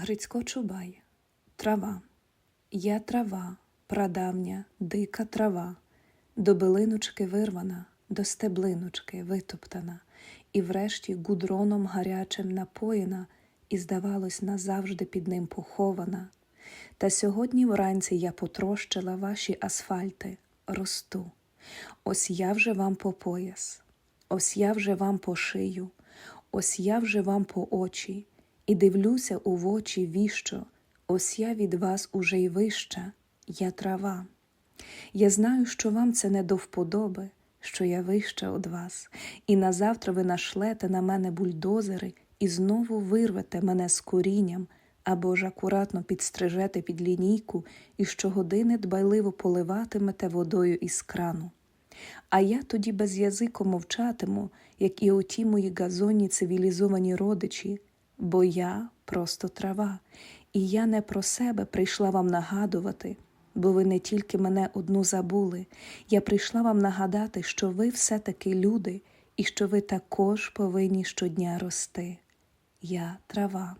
Грицько Чубай, трава. Я трава, прадавня, дика трава, до билиночки вирвана, до стеблиночки витоптана, і врешті гудроном гарячим напоєна, і, здавалось, назавжди під ним похована. Та сьогодні вранці я потрощила ваші асфальти, росту. Ось я вже вам по пояс, ось я вже вам по шию, ось я вже вам по очі, і дивлюся у вочі віщо, ось я від вас уже й вища, я трава. Я знаю, що вам це не до вподоби, що я вища од вас, і назавтра ви нашлете на мене бульдозери і знову вирвете мене з корінням, або ж акуратно підстрижете під лінійку і щогодини дбайливо поливатимете водою із крану. А я тоді без язику мовчатиму, як і оті мої газонні цивілізовані родичі, бо я просто трава, і я не про себе прийшла вам нагадувати, бо ви не тільки мене одну забули, я прийшла вам нагадати, що ви все-таки люди, і що ви також повинні щодня рости. Я трава.